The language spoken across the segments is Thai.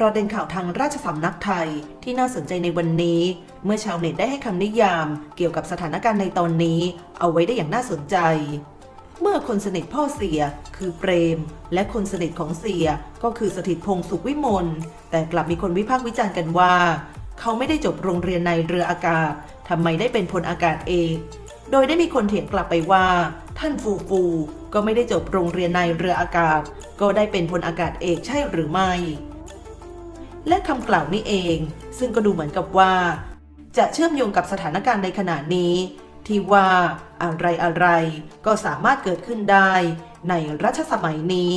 ประเด็นข่าวทางราชสำนักไทยที่น่าสนใจในวันนี้ เมื่อชาวเน็ตได้ให้คำนิยามเกี่ยวกับสถานการณ์ในตอนนี้ เอาไว้ได้อย่างน่าสนใจ เมื่อคนสนิทพ่อเสียคือเปรม และคนสนิทของเสียก็คือสถิตพงษ์สุขวิมลแต่กลับมีคนวิพากษ์วิจารณ์กันว่า เขาไม่ได้จบโรงเรียนในเรืออากาศทำไมได้เป็นพลอากาศเอกโดยได้มีคนเถียงกลับไปว่า ท่านฟูฟูก็ไม่ได้จบโรงเรียนในเรืออากาศ ก็ได้เป็นพลอากาศเอกใช่หรือไม่ และคำกล่าวนี้เอง ซึ่งก็ดูเหมือนกับว่า จะเชื่อมโยงกับสถานการณ์ในขณะนี้ ที่ว่าอะไรอะไรก็สามารถเกิดขึ้นได้ในรัชสมัยนี้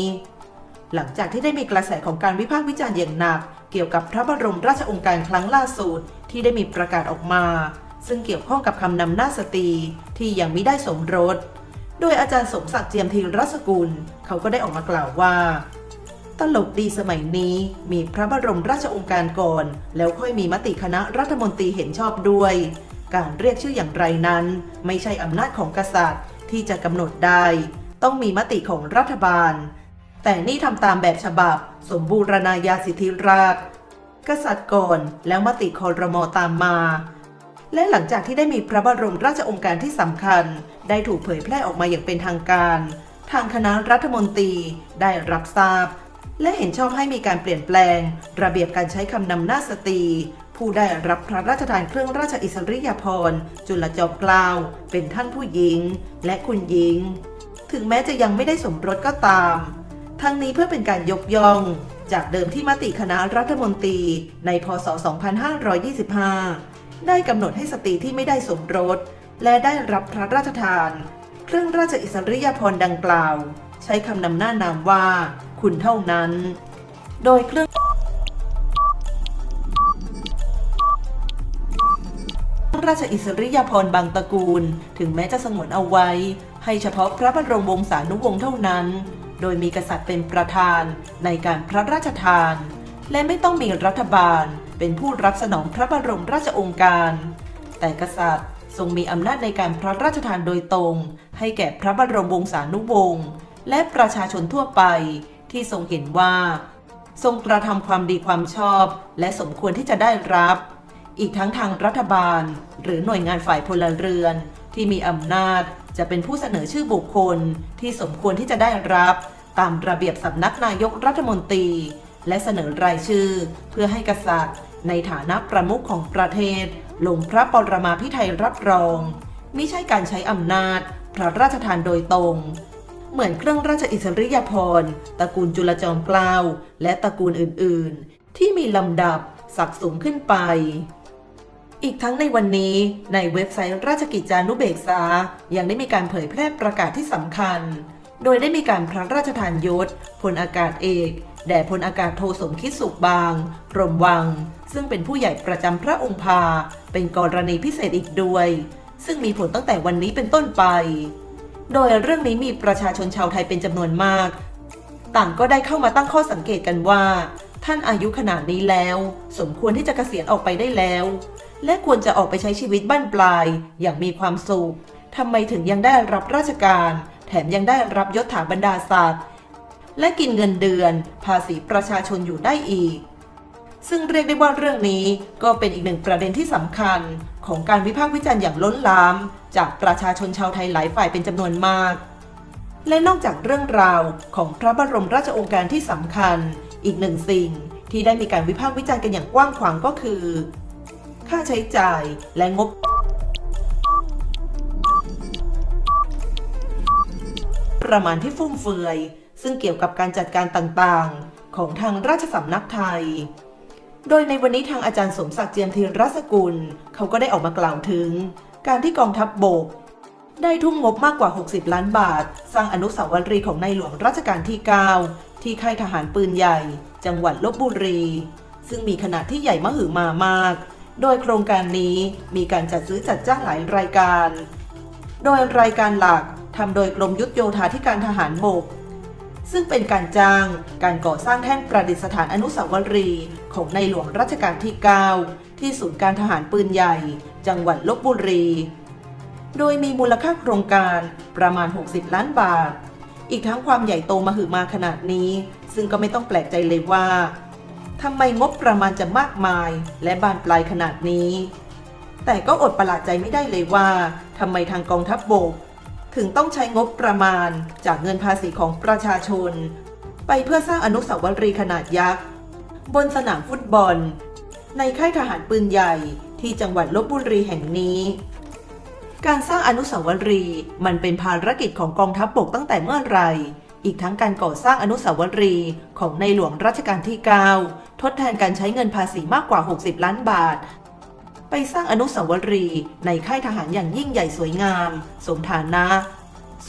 หลังจากที่ได้มีกระแสของการวิพากษ์วิจารณ์อย่างหนัก เกี่ยวกับพระบรมราชองค์การครั้งล่าสุดที่ได้มีประกาศออกมา ซึ่งเกี่ยวข้องกับคำนำหน้าสตรีที่ยังไม่ได้สมรส โดยอาจารย์สมศักดิ์เจียมธีรสกุล เขาก็ได้ออกมากล่าวว่า ตลกดีสมัยนี้ มีพระบรมราชองค์การก่อน แล้วค่อยมีมติคณะรัฐมนตรีเห็นชอบด้วย การเรียกชื่ออย่างไรนั้น ไม่ใช่อำนาจของกษัตริย์ที่จะกำหนดได้ ต้องมีมติของรัฐบาล แต่นี่ทำตามแบบฉบับ สมบูรณาญาสิทธิราชกษัตริย์ก่อนแล้วมติคอรมอตามมา และหลังจากที่ได้มีพระบรมราชองค์การที่สำคัญ ได้ถูกเผยแพร่ออกมาอย่างเป็นทางการ ทางคณะรัฐมนตรีได้รับทราบ และเห็นชอบให้มีการเปลี่ยนแปลง ระเบียบการใช้คำนำหน้าสตรี ผู้ได้รับพระราชทานเครื่องราชอิสริยาภรณ์ จุลจอมเกล้าเป็นท่านผู้หญิง และคุณหญิง ถึงแม้จะยังไม่ได้สมรสก็ตาม ทั้งนี้เพื่อเป็นการยกย่อง จากเดิมที่มติคณะรัฐมนตรีในพศ 2525 ได้กำหนดให้สตรีที่ไม่ได้สมรส และได้รับพระราชทาน เครื่องราชอิสริยาภรณ์ดังกล่าว ใช้คำนำหน้านามว่า คุณเท่านั้น โดยเครื่องราชอิสริยาภรณ์บางตระกูล ถึงแม้จะสงวนเอาไว้ ให้เฉพาะพระบรมวงศานุวงศ์เท่านั้น โดยมีกษัตริย์เป็นประธานในการพระราชทาน และไม่ต้องมีรัฐบาล เป็นผู้รับสนองพระบรมราชองค์การ แต่กษัตริย์ทรงมีอำนาจในการพระราชทานโดยตรง ให้แก่พระบรมวงศานุวงศ์และประชาชนทั่วไป ที่ทรงเห็นว่า ทรงกระทำความดีความชอบ และสมควรที่จะได้รับ อีกทั้งทางรัฐบาล หรือหน่วยงานฝ่ายพลเรือน ที่มีอำนาจจะเป็นผู้เสนอชื่อบุคคล ที่สมควรที่จะได้รับ ตามระเบียบสำนักนายกรัฐมนตรี และเสนอรายชื่อ เพื่อให้กษัตริย์ ในฐานะประมุขของประเทศ ลงพระปรมาภิไธยรับรองมิใช่การใช้อำนาจพระราชทานโดยตรง เหมือนเครื่องราชอิสริยาภรณ์ตระกูลจุลจอมเกล้าและตระกูลอื่นๆ ที่มีลำดับสักสูงขึ้นไป อีกทั้งในวันนี้ในเว็บไซต์ราชกิจจานุเบกษา ยังได้มีการเผยแพร่ประกาศที่สำคัญ โดยได้มีการพระราชทานยศพลอากาศเอกแด่พลอากาศโทสมคิดสุขบางพรมวัง ซึ่งเป็นผู้ใหญ่ประจำพระองค์พา เป็นกรณีพิเศษอีกด้วย ซึ่งมีผลตั้งแต่วันนี้เป็นต้นไป โดยเรื่องนี้มีประชาชนชาวไทยเป็นจำนวนมาก ต่างก็ได้เข้ามาตั้งข้อสังเกตกันว่า ท่านอายุขนาดนี้แล้ว สมควรที่จะเกษียณออกไปได้แล้ว และควรจะออกไปใช้ชีวิตบ้านปลายอย่างมีความสุขทำไมถึงยังได้รับราชการ แถมยังได้รับยศถาบรรดาศักดิ์และกินเงินเดือน ภาษีประชาชนอยู่ได้อีก ซึ่งเรียกได้ว่าเรื่องนี้ก็เป็นอีกหนึ่งประเด็นที่สำคัญ ของการวิพากษ์วิจารณ์อย่างล้นหลาม จากประชาชนชาวไทยหลายฝ่ายเป็นจำนวนมาก และนอกจากเรื่องราวของพระบรมราชโองการที่สำคัญ อีกหนึ่งสิ่งที่ได้มีการวิพากษ์วิจารณ์กันอย่างกว้างขวางก็คือ ค่าใช้จ่ายและงบประมาณที่ฟุ่มเฟือย ซึ่งเกี่ยวกับการจัดการต่างๆ ของทางราชสำนักไทย โดยในวันนี้ทางอาจารย์สมศักดิ์เจียมธีรสกุล เขาก็ได้ออกมากล่าวถึง การที่กองทัพบบก ได้ทุ่มงบมากกว่า 60 ล้านบาท สร้างอนุสาวรีย์ของในหลวงรัชกาลที่ 9 ที่ค่ายทหารปืนใหญ่ จังหวัดลบบุรี ซึ่งมีขนาดที่ใหญ่มหึมามาก โดยโครงการนี้มีการจัดซื้อจัดจ้างหลายรายการ โดยรายการหลักทำโดยกรมยุทธโยธาธิการทหารบก ซึ่งเป็นการจ้าง การก่อสร้างแท่นประดิษฐานอนุสาวรีย์ของในหลวงรัชกาลที่ 9 ที่ศูนย์การทหารปืนใหญ่ จังหวัดลบบุรี โดยมีมูลค่าโครงการประมาณ 60 ล้านบาท อีกทั้งความใหญ่โตมหึมาขนาดนี้ ซึ่งก็ไม่ต้องแปลกใจเลยว่าทำไมงบประมาณจะมากมาย และบานปลายขนาดนี้ แต่ก็อดประหลาดใจไม่ได้เลยว่าทำไมทางกองทัพบบก ถึงต้องใช้งบประมาณจากเงินภาษีของประชาชน ไปเพื่อสร้างอนุสาวรีย์ขนาดยักษ์ บนสนามฟุตบอล ในค่ายทหารปืนใหญ่ที่จังหวัดลบบุรีแห่งนี้ การสร้างอนุสาวรีย์มันเป็นภารกิจของกองทัพบบกตั้งแต่เมื่อไหร่อีกทั้งการก่อสร้างอนุสาวรีย์ของในหลวงรัชกาลที่ 9 ทดแทนการใช้เงินภาษีมากกว่า 60 ล้านบาท ไปสร้างอนุสาวรีย์ในค่ายทหารอย่างยิ่งใหญ่สวยงาม สมฐานะ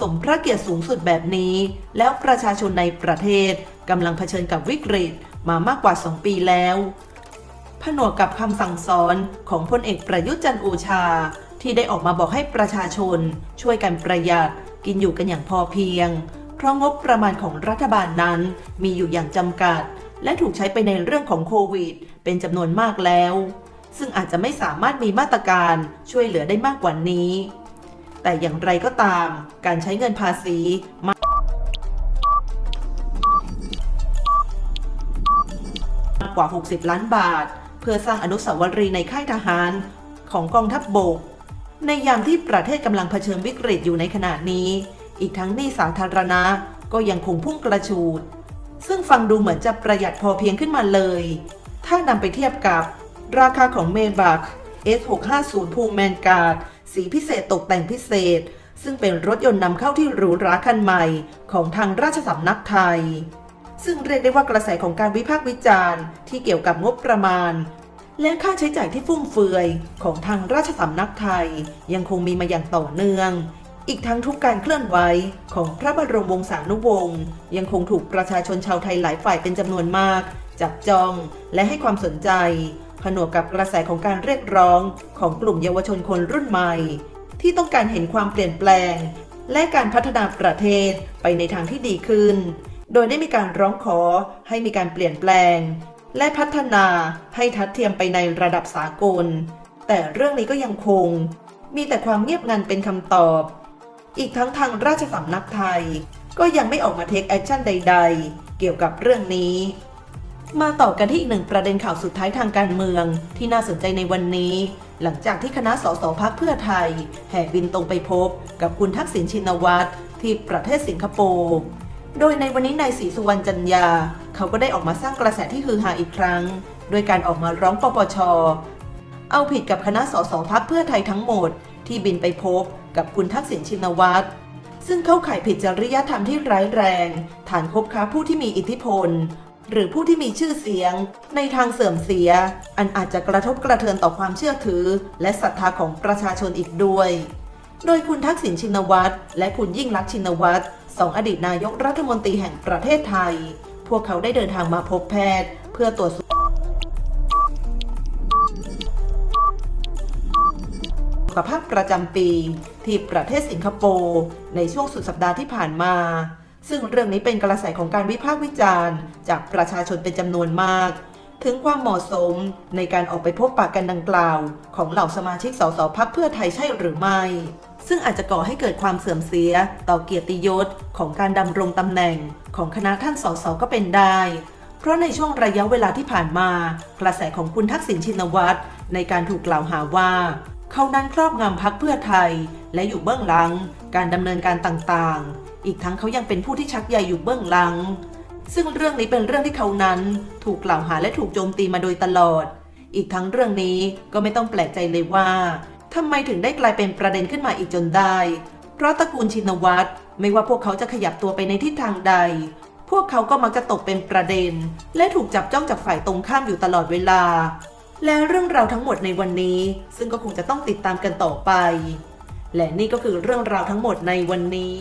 สมพระเกียรติสูงสุดแบบนี้ แล้วประชาชนในประเทศกำลังเผชิญกับวิกฤตมามากกว่า 2 ปีแล้ว ผนวกกับคำสั่งสอนของพลเอกประยุทธ์จันโอชา ที่ได้ออกมาบอกให้ประชาชน ช่วยกันประหยัดกินอยู่กันอย่างพอเพียง เพราะงบประมาณของรัฐบาลนั้นมีอยู่อย่างจำกัด และถูกใช้ไปในเรื่องของโควิด เป็นจำนวนมากแล้ว ซึ่งอาจจะไม่สามารถมีมาตรการช่วยเหลือได้มากกว่านี้ แต่อย่างไรก็ตาม การใช้เงินภาษีมากกว่า 60 ล้านบาท เพื่อสร้างอนุสาวรีย์ในค่ายทหารของกองทัพบบก ในยามที่ประเทศกำลังเผชิญวิกฤตอยู่ในขณะนี้ อีกทั้งหนี้สาธารณะก็ยังคงพุ่งกระชูด ซึ่งฟังดูเหมือนจะประหยัดพอเพียงขึ้นมาเลย ถ้านำไปเทียบกับ ราคาของเมบัก S650 พูแมนการ์ดสีพิเศษตกแต่งพิเศษ ซึ่งเป็นรถยนต์นำเข้าที่หรูหราคันใหม่ของทางราชสำนักไทย ซึ่งเรียกได้ว่ากระแสของการวิพากษ์วิจารณ์ที่เกี่ยวกับงบประมาณ และค่าใช้จ่ายที่ฟุ่มเฟือยของทางราชสำนักไทย ยังคงมีมาอย่างต่อเนื่อง อีกทั้งทุกการเคลื่อนไหวของพระบรมวงศานุวงศ์ยังคงถูกประชาชนชาวไทยหลายฝ่ายเป็นจำนวนมาก จับจองและให้ความสนใจ ผนวกกับกระแสของการเรียกร้องของกลุ่มเยาวชนคนรุ่นใหม่ ที่ต้องการเห็นความเปลี่ยนแปลง และการพัฒนาประเทศไปในทางที่ดีขึ้น โดยได้มีการร้องขอให้มีการเปลี่ยนแปลง และพัฒนาให้ทัดเทียมไปในระดับสากล แต่เรื่องนี้ก็ยังคง มีแต่ความเงียบงันเป็นคำตอบ อีกทั้งทางราชสำนักไทย ก็ยังไม่ออกมาเทคแอคชั่นใด ๆ เกี่ยวกับเรื่องนี้ มาต่อกันที่อีกหนึ่งประเด็นข่าวสุดท้ายทางการเมือง ที่น่าสนใจในวันนี้ หลังจากที่คณะสสพักเพื่อไทย แห่บินตรงไปพบ กับคุณทักษิณชินวัตรที่ประเทศสิงคโปร์โดยในวันนี้นายศรีสุวรรณจันยา เขาก็ได้ออกมาสร้างกระแสที่ฮือฮาอีกครั้งโดยการออกมาร้องปปช เอาผิดกับคณะสสพักเพื่อไทยทั้งหมด ที่บินไปพบกับคุณทักษิณชินวัตรซึ่งเข้าข่ายผิดจริยธรรมที่ร้ายแรง ฐานคบค้าผู้ที่มีอิทธิพล หรือผู้ที่มีชื่อเสียง ในทางเสื่อมเสีย อันอาจจะกระทบกระเทือนต่อความเชื่อถือ และศรัทธาของประชาชนอีกด้วย โดยคุณทักษิณชินวัตรและคุณยิ่งลักษณ์ชินวัตรสองอดีตนายกรัฐมนตรีแห่งประเทศไทย พวกเขาได้เดินทางมาพบแพทย์ เพื่อตรวจสุขภาพประจำปี ที่ประเทศสิงคโปร์ในช่วงสุดสัปดาห์ที่ผ่านมา ซึ่งเรื่องนี้เป็นกระแสของการวิพากษ์วิจารณ์ จากประชาชนเป็นจำนวนมาก ถึงความเหมาะสมในการออกไปพบปะกันดังกล่าว ของเหล่าสมาชิกสสพักเพื่อไทยใช่หรือไม่ ซึ่งอาจจะก่อให้เกิดความเสื่อมเสีย ต่อเกียรติยศของการดำรงตำแหน่ง ของคณะท่านสสก็เป็นได้ เพราะในช่วงระยะเวลาที่ผ่านมา กระแสของคุณทักษิณชินวัตรในการถูกกล่าวหาว่า เขานั้นครอบงำพักเพื่อไทย และอยู่เบื้องหลัง การดำเนินการต่างๆ อีกทั้งเขายังเป็นผู้ที่ชักใยอยู่เบื้องหลัง ซึ่งเรื่องนี้เป็นเรื่องที่เขานั้นถูกกล่าวหาและถูกโจมตีมาโดยตลอด อีกทั้งเรื่องนี้ก็ไม่ต้องแปลกใจเลยว่าทำไมถึงได้กลายเป็นประเด็นขึ้นมาอีกจนได้ เพราะตระกูลชินวัตรไม่ว่าพวกเขาจะขยับตัวไปในทิศทางใด พวกเขาก็มักจะตกเป็นประเด็น และถูกจับจ้องจากฝ่ายตรงข้ามอยู่ตลอดเวลา และเรื่องราวทั้งหมดในวันนี้ ซึ่งก็คงจะต้องติดตามกันต่อไป และนี่ก็คือเรื่องราวทั้งหมดในวันนี้